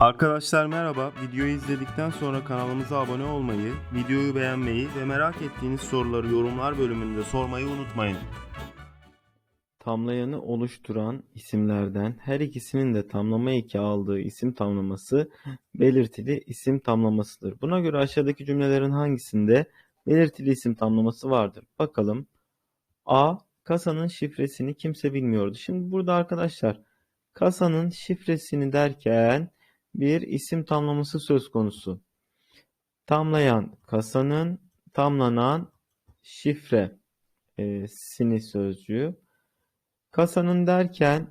Arkadaşlar merhaba. Videoyu izledikten sonra kanalımıza abone olmayı, videoyu beğenmeyi ve merak ettiğiniz soruları yorumlar bölümünde sormayı unutmayın. Tamlayanı oluşturan isimlerden her ikisinin de tamlama eki aldığı isim tamlaması belirtili isim tamlamasıdır. Buna göre aşağıdaki cümlelerin hangisinde belirtili isim tamlaması vardır? Bakalım. A. Kasanın şifresini kimse bilmiyordu. Şimdi burada arkadaşlar kasanın şifresini derken bir isim tamlaması söz konusu. Tamlayan kasanın, tamlanan şifre e, sini sözcüğü. Kasanın derken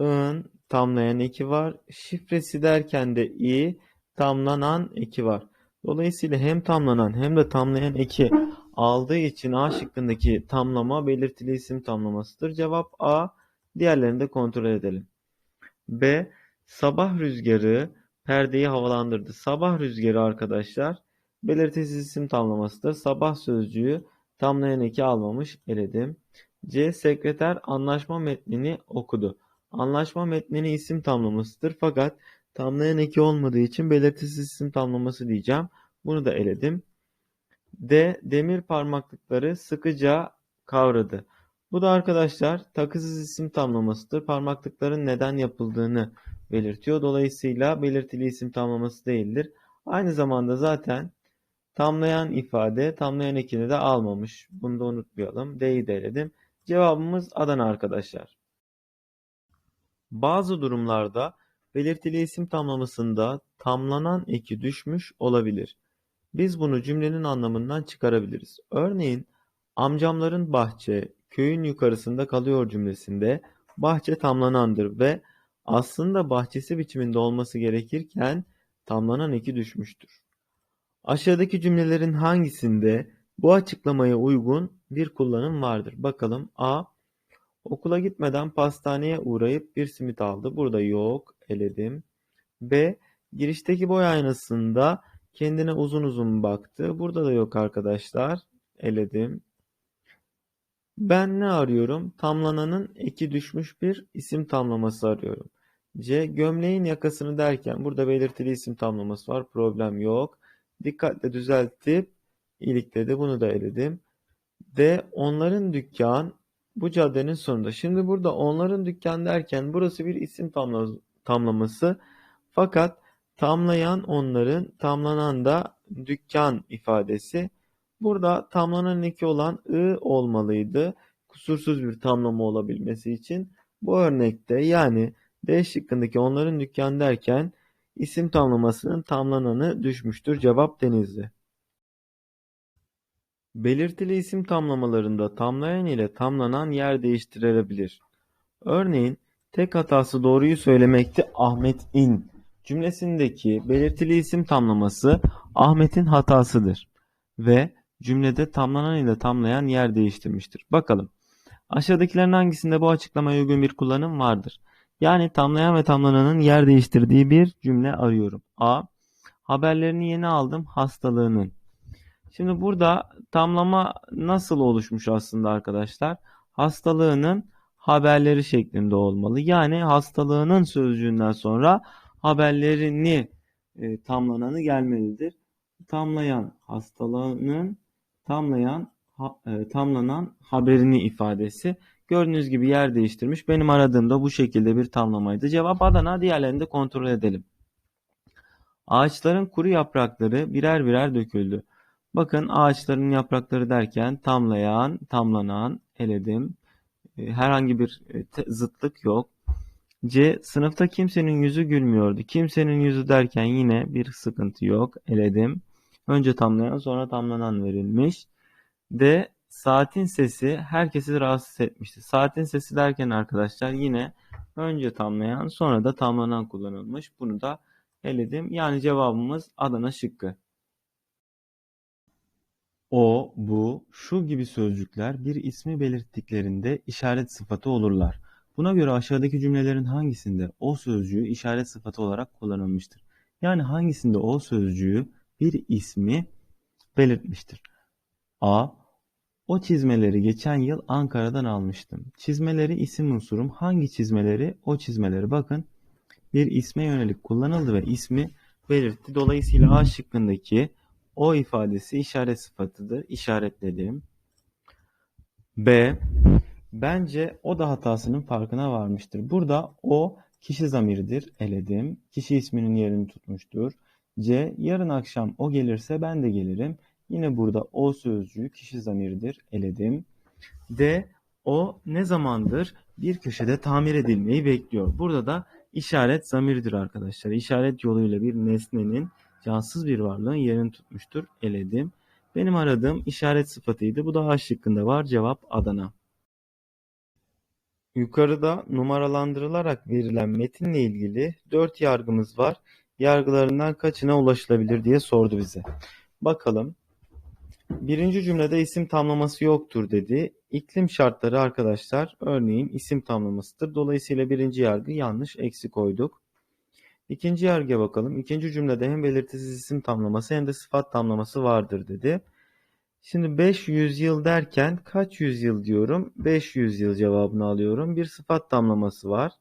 ın tamlayan eki var. Şifresi derken de i tamlanan eki var. Dolayısıyla hem tamlanan hem de tamlayan eki aldığı için A şıkkındaki tamlama belirtili isim tamlamasıdır. Cevap A. Diğerlerini de kontrol edelim. B. Sabah rüzgarı perdeyi havalandırdı. Sabah rüzgarı arkadaşlar belirtisiz isim tamlamasıdır. Sabah sözcüğü tamlayan eki almamış eledim. C. Sekreter anlaşma metnini okudu. Anlaşma metnini isim tamlamasıdır fakat tamlayan eki olmadığı için belirtisiz isim tamlaması diyeceğim. Bunu da eledim. D. Demir parmaklıkları sıkıca kavradı. Bu da arkadaşlar takısız isim tamlamasıdır. Parmaklıkların neden yapıldığını belirtiyor. Dolayısıyla belirtili isim tamlaması değildir. Aynı zamanda zaten tamlayan ifade tamlayan ekini de almamış. Bunu da unutmayalım. D'yi de eledim. Cevabımız Adana arkadaşlar. Bazı durumlarda belirtili isim tamlamasında tamlanan eki düşmüş olabilir. Biz bunu cümlenin anlamından çıkarabiliriz. Örneğin amcamların bahçe köyün yukarısında kalıyor cümlesinde bahçe tamlanandır ve aslında bahçesi biçiminde olması gerekirken tamlanan eki düşmüştür. Aşağıdaki cümlelerin hangisinde bu açıklamaya uygun bir kullanım vardır? Bakalım A. Okula gitmeden pastaneye uğrayıp bir simit aldı. Burada yok. Eledim. B. Girişteki boy aynasında kendine uzun uzun baktı. Burada da yok arkadaşlar. Eledim. Ben ne arıyorum? Tamlananın eki düşmüş bir isim tamlaması arıyorum. C. Gömleğin yakasını derken burada belirtili isim tamlaması var. Problem yok. Dikkatle düzeltip ilikledi. Bunu da eledim. D. Onların dükkan bu caddenin sonunda. Şimdi burada onların dükkan derken burası bir isim tamla- tamlaması. Fakat tamlayan onların, tamlanan da dükkan ifadesi. Burada tamlanan eki olan ı olmalıydı. Kusursuz bir tamlama olabilmesi için. Bu örnekte yani D şıkkındaki onların dükkan derken isim tamlamasının tamlananı düşmüştür. Cevap Denizli. Belirtili isim tamlamalarında tamlayan ile tamlanan yer değiştirilebilir. Örneğin tek hatası doğruyu söylemekti Ahmet'in cümlesindeki belirtili isim tamlaması Ahmet'in hatasıdır ve cümlede tamlanan ile tamlayan yer değiştirmiştir. Bakalım. Aşağıdakilerin hangisinde bu açıklamaya uygun bir kullanım vardır? Yani tamlayan ve tamlananın yer değiştirdiği bir cümle arıyorum. A. Haberlerini yeni aldım hastalığının. Şimdi burada tamlama nasıl oluşmuş aslında arkadaşlar? Hastalığının haberleri şeklinde olmalı. Yani hastalığının sözcüğünden sonra haberlerini e, tamlananı gelmelidir. Tamlayan hastalığının tamlayan ha- e, tamlanan haberini ifadesi. Gördüğünüz gibi yer değiştirmiş. Benim aradığım da bu şekilde bir tamlamaydı. Cevap Adana. Diğerlerini de kontrol edelim. Ağaçların kuru yaprakları birer birer döküldü. Bakın ağaçların yaprakları derken tamlayan, tamlanan eledim. E, Herhangi bir e, zıtlık yok. C. Sınıfta kimsenin yüzü gülmüyordu. Kimsenin yüzü derken yine bir sıkıntı yok. Eledim. Önce tamlayan sonra tamlanan verilmiş. D. Saatin sesi herkesi rahatsız etmişti. Saatin sesi derken arkadaşlar yine önce tamlayan sonra da tamlanan kullanılmış. Bunu da eledim. Yani cevabımız Adana şıkkı. O, bu, şu gibi sözcükler bir ismi belirttiklerinde işaret sıfatı olurlar. Buna göre aşağıdaki cümlelerin hangisinde o sözcüğü işaret sıfatı olarak kullanılmıştır? Yani hangisinde o sözcüğü bir ismi belirtmiştir? A. O çizmeleri geçen yıl Ankara'dan almıştım. Çizmeleri isim unsurum. Hangi çizmeleri? O çizmeleri. Bakın bir isme yönelik kullanıldı ve ismi belirtti. Dolayısıyla A şıkkındaki o ifadesi işaret sıfatıdır. İşaretledim. B. Bence o da hatasının farkına varmıştır. Burada o kişi zamiridir. Eledim. Kişi isminin yerini tutmuştur. C. Yarın akşam o gelirse ben de gelirim. Yine burada o sözcüğü kişi zamiridir. Eledim. D. O ne zamandır bir köşede tamir edilmeyi bekliyor. Burada da işaret zamirdir arkadaşlar. İşaret yoluyla bir nesnenin cansız bir varlığın yerini tutmuştur. Eledim. Benim aradığım işaret sıfatıydı. Bu da A şıkkında var. Cevap Adana. Yukarıda numaralandırılarak verilen metinle ilgili 4 yargımız var. Yargılarından kaçına ulaşılabilir diye sordu bize. Bakalım. Birinci cümlede isim tamlaması yoktur dedi. İklim şartları arkadaşlar örneğin isim tamlamasıdır. Dolayısıyla birinci yargı yanlış eksi koyduk. İkinci yargıya bakalım. İkinci cümlede hem belirtisiz isim tamlaması hem de sıfat tamlaması vardır dedi. Şimdi 500 yıl derken kaç yüzyıl diyorum? 500 yıl cevabını alıyorum. Bir sıfat tamlaması var.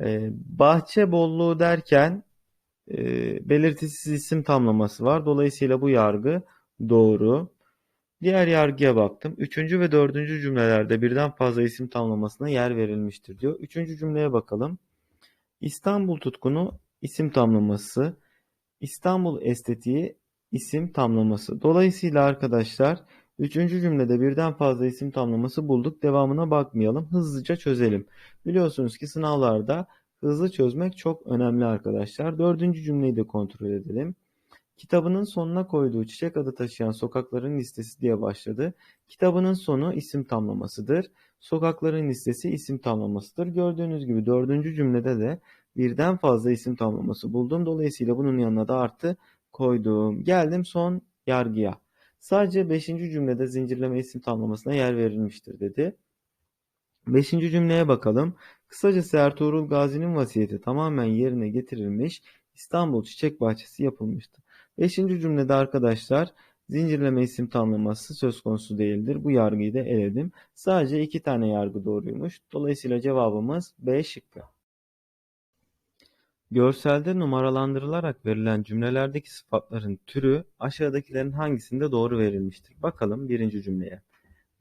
Ee, bahçe bolluğu derken e, belirtisiz isim tamlaması var. Dolayısıyla bu yargı doğru. Diğer yargıya baktım. Üçüncü ve dördüncü cümlelerde birden fazla isim tamlamasına yer verilmiştir diyor. Üçüncü cümleye bakalım. İstanbul tutkunu isim tamlaması. İstanbul estetiği isim tamlaması. Dolayısıyla arkadaşlar üçüncü cümlede birden fazla isim tamlaması bulduk. Devamına bakmayalım. Hızlıca çözelim. Biliyorsunuz ki sınavlarda hızlı çözmek çok önemli arkadaşlar. Dördüncü cümleyi de kontrol edelim. Kitabının sonuna koyduğu çiçek adı taşıyan sokakların listesi diye başladı. Kitabının sonu isim tamlamasıdır. Sokakların listesi isim tamlamasıdır. Gördüğünüz gibi dördüncü cümlede de birden fazla isim tamlaması buldum. Dolayısıyla bunun yanına da artı koydum. Geldim son yargıya. Sadece 5. cümlede zincirleme isim tamlamasına yer verilmiştir dedi. 5. cümleye bakalım. Kısacası Ertuğrul Gazi'nin vasiyeti tamamen yerine getirilmiş İstanbul Çiçek Bahçesi yapılmıştı. 5. cümlede arkadaşlar zincirleme isim tamlaması söz konusu değildir. Bu yargıyı da eledim. Sadece iki tane yargı doğruymuş. Dolayısıyla cevabımız B şıkkı. Görselde numaralandırılarak verilen cümlelerdeki sıfatların türü aşağıdakilerin hangisinde doğru verilmiştir? Bakalım birinci cümleye.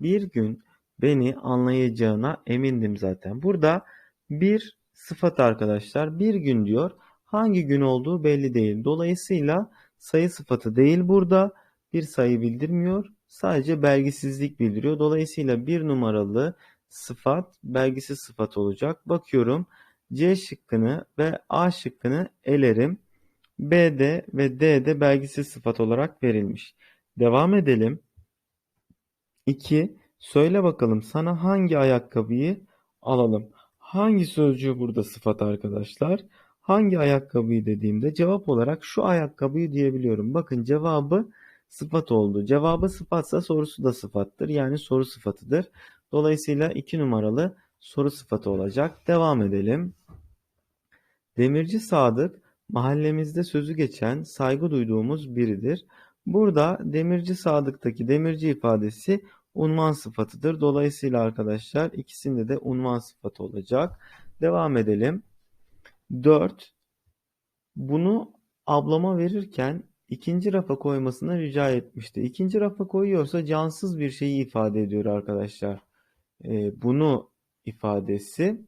Bir gün beni anlayacağına emindim zaten. Burada bir sıfat arkadaşlar. Bir gün diyor. Hangi gün olduğu belli değil. Dolayısıyla sayı sıfatı değil burada. Bir sayı bildirmiyor. Sadece belgisizlik bildiriyor. Dolayısıyla bir numaralı sıfat belgisiz sıfat olacak. Bakıyorum. C şıkkını ve A şıkkını elerim. B'de ve D'de belgisiz sıfat olarak verilmiş. Devam edelim. 2. Söyle bakalım sana hangi ayakkabıyı alalım? Hangi sözcüğü burada sıfat arkadaşlar? Hangi ayakkabıyı dediğimde cevap olarak şu ayakkabıyı diyebiliyorum. Bakın cevabı sıfat oldu. Cevabı sıfatsa sorusu da sıfattır. Yani soru sıfatıdır. Dolayısıyla 2 numaralı soru sıfatı olacak. Devam edelim. Demirci Sadık mahallemizde sözü geçen, saygı duyduğumuz biridir. Burada Demirci Sadık'taki demirci ifadesi unvan sıfatıdır. Dolayısıyla arkadaşlar ikisinde de unvan sıfatı olacak. Devam edelim. 4. Bunu ablama verirken ikinci rafa koymasını rica etmişti. İkinci rafa koyuyorsa cansız bir şeyi ifade ediyor arkadaşlar. Ee, bunu ifadesi.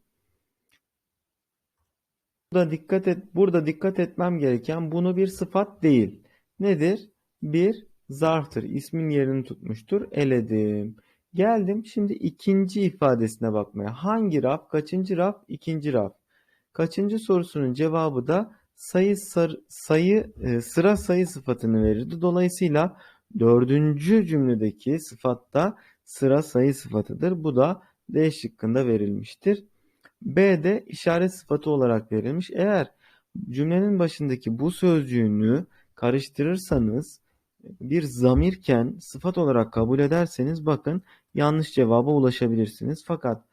Burada dikkat et, burada dikkat etmem gereken bunu bir sıfat değil. Nedir? Bir zarftır. İsmin yerini tutmuştur. Eledim. Geldim şimdi ikinci ifadesine bakmaya. Hangi raf? Kaçıncı raf? İkinci raf. Kaçıncı sorusunun cevabı da sayı sar, sayı e, sıra sayı sıfatını verirdi. Dolayısıyla dördüncü cümledeki sıfat da sıra sayı sıfatıdır. Bu da D şıkkında verilmiştir. B de işaret sıfatı olarak verilmiş. Eğer cümlenin başındaki bu sözcüğünü karıştırırsanız bir zamirken sıfat olarak kabul ederseniz bakın yanlış cevaba ulaşabilirsiniz. Fakat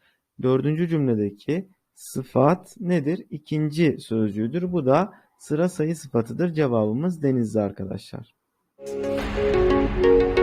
dördüncü cümledeki sıfat nedir? İkinci sözcüğüdür. Bu da sıra sayı sıfatıdır. Cevabımız denizli arkadaşlar. Müzik